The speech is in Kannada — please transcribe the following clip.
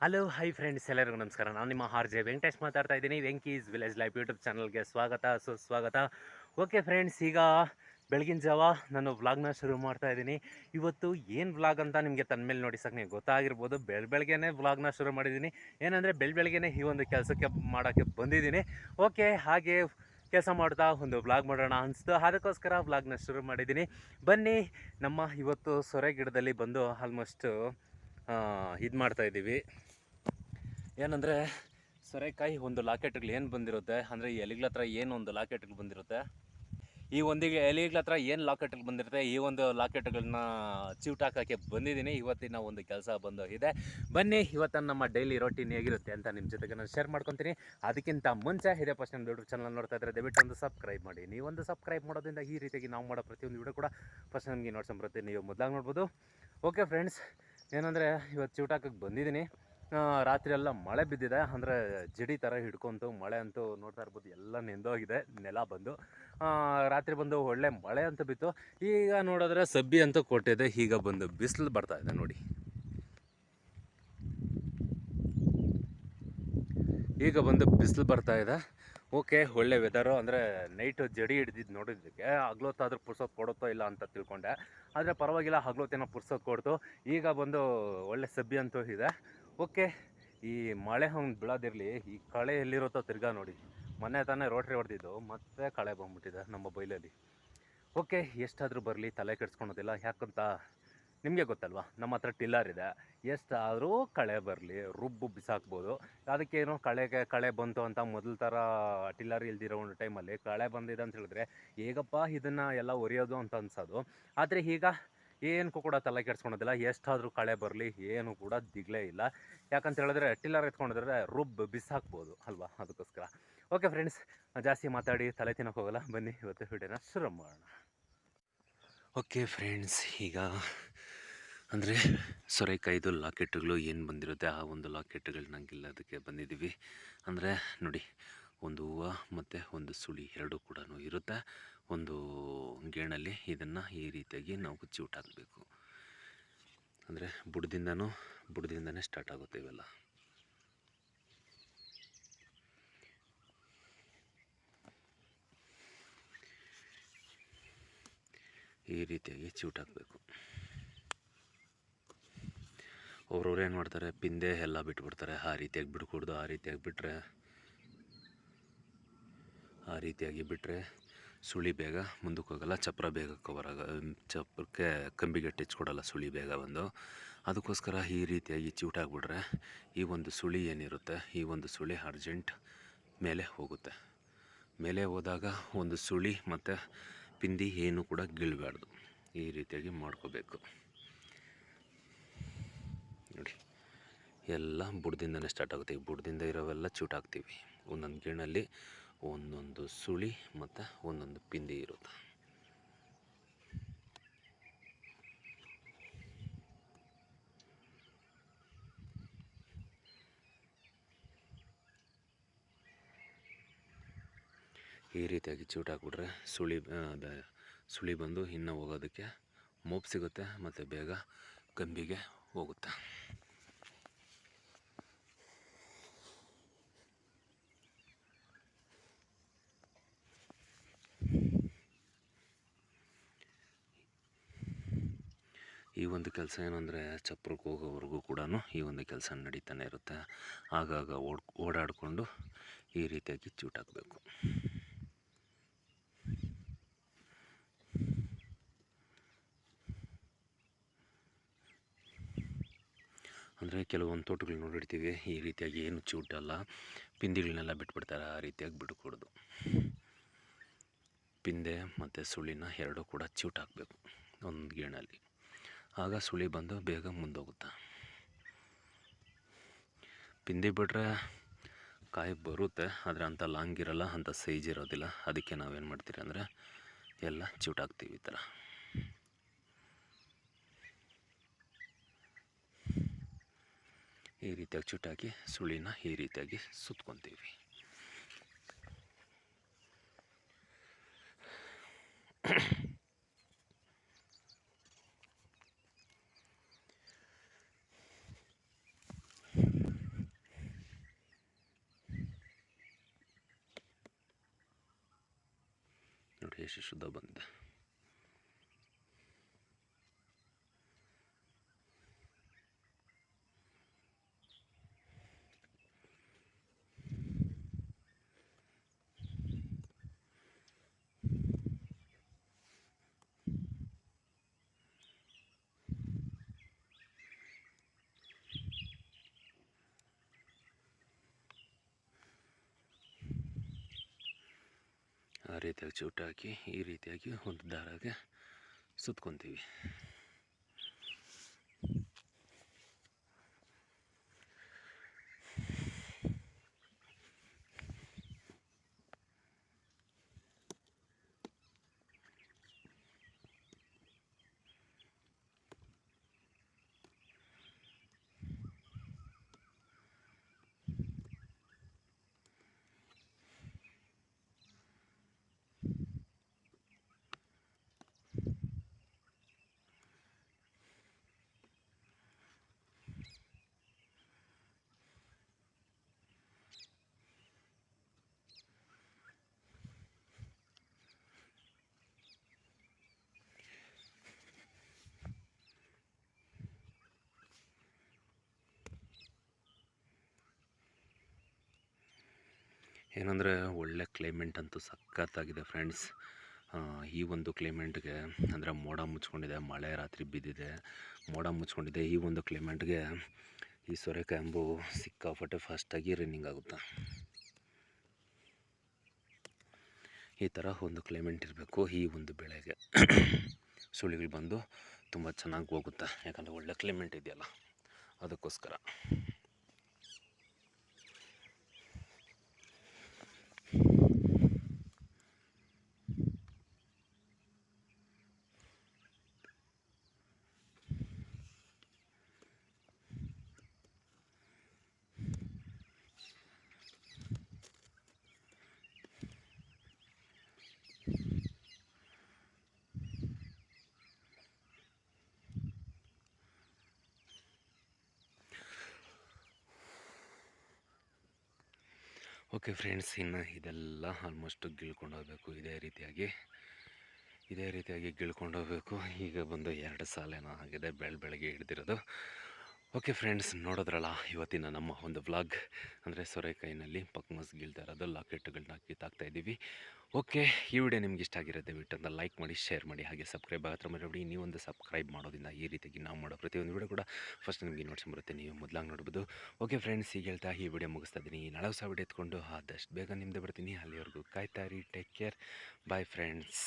ಹಲೋ, ಹೈ ಫ್ರೆಂಡ್ಸ್, ಎಲ್ಲರಿಗೂ ನಮಸ್ಕಾರ. ನಾನು ನಿಮ್ಮ ಆರ್ ಜೆ ವೆಂಕಟೇಶ್ ಮಾತಾಡ್ತಾ ಇದ್ದೀನಿ. ವೆಂಕೀಸ್ ವಿಲೇಜ್ ಲೈಫ್ ಯೂಟ್ಯೂಬ್ ಚಾನಲ್ಗೆ ಸ್ವಾಗತ ಸುಸ್ವಾಗತ ಓಕೆ ಫ್ರೆಂಡ್ಸ್, ಈಗ ಬೆಳಗಿನ ಜಾವ ನಾನು ವ್ಲಾಗ್ನ ಶುರು ಮಾಡ್ತಾ ಇದ್ದೀನಿ. ಇವತ್ತು ಏನು ವ್ಲಾಗ್ ಅಂತ ನಿಮಗೆ ತನ್ನ ಮೇಲೆ ನೋಡಿ ಸಾಕು ನೀವು ಗೊತ್ತಾಗಿರ್ಬೋದು. ಬೆಳ ಬೆಳಗ್ಗೆನೇ ವ್ಲಾಗ್ನ ಶುರು ಮಾಡಿದ್ದೀನಿ. ಏನಂದರೆ, ಬೆಳ ಬೆಳಗ್ಗೆನೇ ಈ ಒಂದು ಕೆಲಸಕ್ಕೆ ಮಾಡೋಕ್ಕೆ ಬಂದಿದ್ದೀನಿ. ಓಕೆ, ಹಾಗೆ ಕೆಲಸ ಮಾಡ್ತಾ ಒಂದು ವ್ಲಾಗ್ ಮಾಡೋಣ ಅನಿಸ್ತು. ಅದಕ್ಕೋಸ್ಕರ ವ್ಲಾಗ್ನ ಶುರು ಮಾಡಿದ್ದೀನಿ. ಬನ್ನಿ, ನಮ್ಮ ಇವತ್ತು ಸೊರೆ ಗಿಡದಲ್ಲಿ ಬಂದು ಆಲ್ಮೋಸ್ಟು ಇದು ಮಾಡ್ತಾ ಇದ್ದೀವಿ ಏನಂದರೆ, ಸೊರೆಕಾಯಿ ಒಂದು ಲಾಕೆಟ್ಗಳು ಏನು ಬಂದಿರುತ್ತೆ? ಅಂದರೆ ಈ ಎಲೆಗಳ ಹತ್ರ ಏನು ಒಂದು ಲಾಕೆಟ್ಗಳು ಬಂದಿರುತ್ತೆ? ಈ ಒಂದಿಗೆ, ಎಲೆಗಳ ಹತ್ರ ಏನು ಲಾಕೆಟ್ಗಳು ಬಂದಿರುತ್ತೆ? ಈ ಒಂದು ಲಾಕೆಟ್ಗಳನ್ನ ಚಿವುಟಾಕೋಕ್ಕೆ ಬಂದಿದ್ದೀನಿ. ಇವತ್ತಿನ ಒಂದು ಕೆಲಸ ಬಂದು ಇದೆ. ಬನ್ನಿ ಇವತ್ತು ನಮ್ಮ ಡೈಲಿ ರೊಟೀನ್ ಹೇಗಿರುತ್ತೆ ಅಂತ ನಿಮ್ಮ ಜೊತೆಗೆ ನಾನು ಶೇರ್ ಮಾಡ್ಕೊತೀನಿ. ಅದಕ್ಕಿಂತ ಮುಂಚೆ ಇದೇ ಫಸ್ಟ್ ನಮ್ಮ ಯೂಟ್ಯೂಬ್ ಚಾನಲ್ ನೋಡ್ತಾ ಇದ್ದರೆ ದಯವಿಟ್ಟು ಒಂದು ಸಬ್ಸ್ಕ್ರೈಬ್ ಮಾಡಿ. ನೀವು ಒಂದು ಸಬ್ಸ್ಕ್ರೈಬ್ ಮಾಡೋದ್ರಿಂದ ಈ ರೀತಿಯಾಗಿ ನಾವು ಮಾಡೋ ಪ್ರತಿಯೊಂದು ವಿಡಿಯೋ ಕೂಡ ಫಸ್ಟ್ ನಮಗೆ ನೋಡ್ಸಂಬರುತ್ತೆ ನೀವು ಮೊದಲಾಗಿ ನೋಡ್ಬೋದು. ಓಕೆ ಫ್ರೆಂಡ್ಸ್ ಏನಂದರೆ ಇವತ್ತು ಚೂಟಾಕಕ್ಕೆ ಬಂದಿದ್ದೀನಿ. ರಾತ್ರಿ ಎಲ್ಲ ಮಳೆ ಬಿದ್ದಿದೆ. ಅಂದರೆ ಜಡಿ ಥರ ಹಿಡ್ಕೊಂತು, ಮಳೆ ಅಂತೂ ನೋಡ್ತಾ ಇರ್ಬೋದು, ಎಲ್ಲ ನೆಂದೋಗಿದೆ ನೆಲ ಬಂದು. ರಾತ್ರಿ ಬಂದು ಒಳ್ಳೆ ಮಳೆ ಅಂತ ಬಿತ್ತು. ಈಗ ನೋಡಿದ್ರೆ ಸಬ್ಬಿ ಅಂತೂ ಕೊಟ್ಟಿದೆ. ಈಗ ಬಂದು ಬಿಸಿಲು ಬರ್ತಾ ಇದೆ ನೋಡಿ. ಈಗ ಬಂದು ಬಿಸಿಲು ಬರ್ತಾ ಇದೆ. ಓಕೆ, ಒಳ್ಳೆ ವೆದರು ಅಂದರೆ ನೈಟ್ ಜಡಿ ಹಿಡ್ದಿದ್ದು ನೋಡಿದ್ದಕ್ಕೆ ಹಗ್ಲೊತ್ತಾದ್ರೂ ಪುರ್ಸೋದು ಕೊಡುತ್ತೋ ಇಲ್ಲ ಅಂತ ತಿಳ್ಕೊಂಡೆ. ಆದರೆ ಪರವಾಗಿಲ್ಲ, ಹಗ್ಲೊತ್ತೇನೋ ಪುರ್ಸೋದು ಕೊಡ್ತು. ಈಗ ಬಂದು ಒಳ್ಳೆ ಸಬ್ಬಿ ಅಂತೂ ಇದೆ. ಓಕೆ, ಈ ಮಳೆ ಹಂಗೆ ಬೀಳೋದಿರಲಿ, ಈ ಕಳೆ ಎಲ್ಲಿರುತ್ತೋ ತಿರ್ಗಾ ನೋಡಿ. ಮೊನ್ನೆ ತಾನೇ ರೋಟ್ರಿ ಹೊಡೆದಿದ್ದು, ಮತ್ತೆ ಕಳೆ ಬಂದ್ಬಿಟ್ಟಿದೆ ನಮ್ಮ ಬೈಲಲ್ಲಿ. ಓಕೆ, ಎಷ್ಟಾದರೂ ಬರಲಿ, ತಲೆ ಕೆಡಿಸ್ಕೊಳೋದಿಲ್ಲ, ಯಾಕಂತ ನಿಮಗೆ ಗೊತ್ತಲ್ವಾ? ನಮ್ಮ ಹತ್ರ ಟಿಲ್ಲರ್ ಇದೆ. ಎಷ್ಟಾದರೂ ಕಳೆ ಬರಲಿ, ರುಬ್ಬು ಬಿಸಾಕ್ಬೋದು. ಅದಕ್ಕೇನು ಕಳೆಗೆ ಕಳೆ ಬಂತು ಅಂತ ಮೊದಲ ಥರ ಟಿಲ್ಲರ್ ಇಲ್ದಿರೋ ಒಂದು ಟೈಮಲ್ಲಿ ಕಳೆ ಬಂದಿದೆ ಅಂತ ಹೇಳಿದ್ರೆ, ಹೇಗಪ್ಪ ಇದನ್ನು ಎಲ್ಲ ಒರೆಯೋದು ಅಂತ ಅನ್ಸೋದು. ಆದರೆ ಈಗ ಏನಕ್ಕೂ ಕೂಡ ತಲೆ ಕೆಡಿಸ್ಕೊಳೋದಿಲ್ಲ. ಎಷ್ಟಾದರೂ ಕಳೆ ಬರಲಿ, ಏನು ಕೂಡ ದಿಗ್ಲೇ ಇಲ್ಲ. ಯಾಕಂತ ಹೇಳಿದ್ರೆ ಟಿಲ್ಲರ್ ಎತ್ಕೊಂಡಿದ್ರೆ ರುಬ್ಬು ಬಿಸಾಕ್ಬೋದು ಅಲ್ವಾ ಅದಕ್ಕೋಸ್ಕರ. ಓಕೆ ಫ್ರೆಂಡ್ಸ್ ಜಾಸ್ತಿ ಮಾತಾಡಿ ತಲೆ ತಿನ್ನೋಕೆ ಹೋಗಲ್ಲ. ಬನ್ನಿ, ಇವತ್ತು ವಿಡಿಯೋನ ಶುರು ಮಾಡೋಣ. ಓಕೆ ಫ್ರೆಂಡ್ಸ್ ಈಗ ಅಂದರೆ ಸೊರೆಕಾಯ್ದು ಲಾಕೆಟ್ಗಳು ಏನು ಬಂದಿರುತ್ತೆ ಆ ಒಂದು ಲಾಕೆಟ್ಗಳು ನಂಗಿಲ್ಲ ಅದಕ್ಕೆ ಬಂದಿದ್ದೀವಿ. ಅಂದರೆ ನೋಡಿ, ಒಂದು ಹೂವು ಮತ್ತು ಒಂದು ಸುಳಿ ಎರಡೂ ಕೂಡ ಇರುತ್ತೆ. ಒಂದು ಗೇಣಲ್ಲಿ ಇದನ್ನು ಈ ರೀತಿಯಾಗಿ ನಾವು ಚಿವುಟಾಕಬೇಕು ಅಂದರೆ ಬುಡದಿಂದನೂ ಬುಡದಿಂದನೇ ಸ್ಟಾರ್ಟ್ ಆಗುತ್ತೆ ಇವೆಲ್ಲ. ಈ ರೀತಿಯಾಗಿ ಚಿವುಟಾಕಬೇಕು ಅವ್ರವ್ರು ಏನು ಮಾಡ್ತಾರೆ, ಪಿಂದೆ ಎಲ್ಲ ಬಿಟ್ಬಿಡ್ತಾರೆ. ಆ ರೀತಿಯಾಗಿ ಬಿಟ್ಕೊಡ್ದು ಆ ರೀತಿಯಾಗಿ ಬಿಟ್ಟರೆ ಆ ರೀತಿಯಾಗಿ ಬಿಟ್ಟರೆ ಸುಳಿ ಬೇಗ ಮುಂದಕ್ಕೆ ಹೋಗಲ್ಲ. ಚಪ್ರ ಬೇಗ ಆಗ ಚಪ್ರಕ್ಕೆ ಕಂಬಿಗೆ ಕೊಡಲ್ಲ ಸುಳಿ ಬೇಗ ಬಂದು. ಅದಕ್ಕೋಸ್ಕರ ಈ ರೀತಿಯಾಗಿ ಚಿವುಟಾಗ್ಬಿಟ್ರೆ ಈ ಒಂದು ಸುಳಿ ಏನಿರುತ್ತೆ, ಈ ಒಂದು ಸುಳಿ ಅರ್ಜೆಂಟ್ ಮೇಲೆ ಹೋಗುತ್ತೆ. ಮೇಲೆ ಹೋದಾಗ ಒಂದು ಸುಳಿ ಮತ್ತು ಪಿಂದಿ ಏನು ಕೂಡ ಗೀಳಬಾರ್ದು ಈ ರೀತಿಯಾಗಿ ಮಾಡ್ಕೋಬೇಕು. ನೋಡಿ ಎಲ್ಲ ಬುಡದಿಂದನೇ ಸ್ಟಾರ್ಟ್ ಆಗುತ್ತೆ. ಈ ಬುಡದಿಂದ ಇರೋವೆಲ್ಲ ಚೂಟಾಕ್ತೀವಿ ಒಂದೊಂದು ಗಿಣ್ಣಲ್ಲಿ ಒಂದೊಂದು ಸುಳಿ ಮತ್ತು ಒಂದೊಂದು ಪಿಂದಿ ಇರುತ್ತೆ. ಈ ರೀತಿಯಾಗಿ ಚೂಟಾಕ್ಬಿಟ್ರೆ ಸುಳಿ ಅದ ಸುಳಿ ಬಂದು ಇನ್ನೂ ಹೋಗೋದಕ್ಕೆ ಮೋಪ್ ಸಿಗುತ್ತೆ ಮತ್ತು ಬೇಗ ಕಂಬಿಗೆ ಹೋಗುತ್ತೆ? ಈ ಒಂದು ಕೆಲಸ ಏನಂದರೆ ಚಪ್ರಕ್ಕೆ ಹೋಗೋವರೆಗೂ ಕೂಡ ಈ ಒಂದು ಕೆಲಸ ನಡೀತಾನೆ ಇರುತ್ತೆ. ಆಗಾಗ ಓಡ್, ಓಡಾಡಿಕೊಂಡು ಈ ರೀತಿಯಾಗಿ ಚೂಟಾಕಬೇಕು. ಅಂದರೆ ಕೆಲವೊಂದು ತೋಟಗಳು ನೋಡಿರ್ತೀವಿ, ಈ ರೀತಿಯಾಗಿ ಏನು ಚೂಟಲ್ಲ ಪಿಂದಿಗಳನ್ನೆಲ್ಲ ಬಿಟ್ಬಿಡ್ತಾರೆ, ಆ ರೀತಿಯಾಗಿ ಬಿಟ್ಕೊಡೋದು. ಪಿಂದೆ ಮತ್ತು ಸುಳಿನ ಎರಡೂ ಕೂಡ ಚೂಟ್ ಹಾಕಬೇಕು ಒಂದು ಗೇಣಲ್ಲಿ. ಆಗ ಸುಳಿ ಬಂದು ಬೇಗ ಮುಂದೋಗುತ್ತೆ. ಪಿಂದಿ ಬಿಟ್ರೆ ಕಾಯಿ ಬರುತ್ತೆ, ಆದರೆ ಅಂಥ ಲಾಂಗ್ ಇರೋಲ್ಲ, ಅಂಥ ಸೈಜ್ ಇರೋದಿಲ್ಲ. ಅದಕ್ಕೆ ನಾವೇನು ಮಾಡ್ತೀರಿ ಅಂದರೆ ಎಲ್ಲ ಚೂಟಾಕ್ತೀವಿ ಈ ಥರ. ಈ ರೀತಿಯಾಗಿ ಚುಟಾಕಿ ಸುಳಿನ ಈ ರೀತಿಯಾಗಿ ಸುತ್ಕೊತೀವಿ. ನೋಡಿ ಎಷ್ಟು ಶುದ್ಧ ಬಂದಿದೆ. ರೀತಿಯಾಗಿ ಚೂಟಾಕಿ ಈ ರೀತಿಯಾಗಿ ಒಂದು ದಾರಾಗೆ ಸುತ್ಕೊತೀವಿ. ಏನಂದರೆ ಒಳ್ಳೆ ಕ್ಲೈಮೆಂಟ್ ಅಂತೂ ಸಖತ್ತಾಗಿದೆ ಫ್ರೆಂಡ್ಸ್ ಈ ಒಂದು ಕ್ಲೈಮೆಂಟ್ಗೆ ಅಂದರೆ ಮೋಡ ಮುಚ್ಕೊಂಡಿದೆ, ಮಳೆ ರಾತ್ರಿ ಬಿದ್ದಿದೆ, ಮೋಡ ಮುಚ್ಕೊಂಡಿದೆ, ಈ ಒಂದು ಕ್ಲೈಮೆಂಟ್ಗೆ ಈ ಸೋರೆಕಾಯಿ ಅಂಬು ಸಿಕ್ಕಾಪಟ್ಟೆ ಫಾಸ್ಟಾಗಿ ರನ್ನಿಂಗ್ ಆಗುತ್ತೆ? ಈ ಥರ ಒಂದು ಕ್ಲೈಮೆಂಟ್ ಇರಬೇಕು, ಈ ಒಂದು ಬೆಳೆಗೆ. ಸುಳಿಗಳು ಬಂದು ತುಂಬ ಚೆನ್ನಾಗಿ ಹೋಗುತ್ತೆ? ಯಾಕಂದರೆ ಒಳ್ಳೆ ಕ್ಲೈಮೆಂಟ್ ಇದೆಯಲ್ಲ, ಅದಕ್ಕೋಸ್ಕರ. ಓಕೆ ಫ್ರೆಂಡ್ಸ್, ಇನ್ನು ಇದೆಲ್ಲ ಆಲ್ಮೋಸ್ಟ್ ಹೋಗಬೇಕು, ಇದೇ ರೀತಿಯಾಗಿ ಇದೇ ರೀತಿಯಾಗಿ ಹೋಗಬೇಕು. ಈಗ ಬಂದು ಎರಡು ಸಾಲೇನೋ ಆಗಿದೆ, ಬೆಳ ಬೆಳಗ್ಗೆ ಹಿಡ್ದಿರೋದು. ಓಕೆ ಫ್ರೆಂಡ್ಸ್ ನೋಡಿದ್ರಲ್ಲ, ಇವತ್ತಿನ ನಮ್ಮ ಒಂದು ವ್ಲಾಗ್ ಅಂದರೆ ಸೊರೆಕಾಯಿನಲ್ಲಿ ಪಕ್ಮಸ್ ಗೀಳ್ತಾ ಇರೋದು ಲಾಕೆಟ್ಗಳನ್ನ ಕಿತ್ತಾಕ್ತಾ ಇದ್ದೀವಿ. ಓಕೆ ಈ ವಿಡಿಯೋ ನಿಮ್ಗೆ ಇಷ್ಟ ಆಗಿರೋದು ಅಂತ ಲೈಕ್ ಮಾಡಿ ಶೇರ್ ಮಾಡಿ, ಹಾಗೆ ಸಬ್ಸ್ಕ್ರೈಬ್ ಆಗತ್ರ ನೀವು ನೀವೊಂದು ಸಬ್ಸ್ಕ್ರೈಬ್ ಮಾಡೋದಿಂದ ಈ ರೀತಿಯಾಗಿ ನಾವು ಮಾಡೋ ಪ್ರತಿಯೊಂದು ವಿಡಿಯೋ ಕೂಡ ಫಸ್ಟ್ ನಿಮಗೆ ನೋಟ್ಸ್ ಬರುತ್ತೆ, ನೀವು ಮೊದಲಾಗಿ ನೋಡ್ಬೋದು. ಓಕೆ ಫ್ರೆಂಡ್ಸ್ ಈಗ ಹೇಳ್ತಾ ಈ ವಿಡಿಯೋ ಮುಗಿಸ್ತಾ ಇದ್ದೀನಿ. ನಾಳೆ ಹೊಸ ವಿಡಿಯೋ ಎತ್ಕೊಂಡು ಆದಷ್ಟು ಬೇಗ ನಿಮ್ಮದೇ ಬರ್ತೀನಿ. ಅಲ್ಲಿವರೆಗೂ ಕಾಯ್ತಾ ಇರಿ ಟೇಕ್ ಕೇರ್ ಬಾಯ್ ಫ್ರೆಂಡ್ಸ್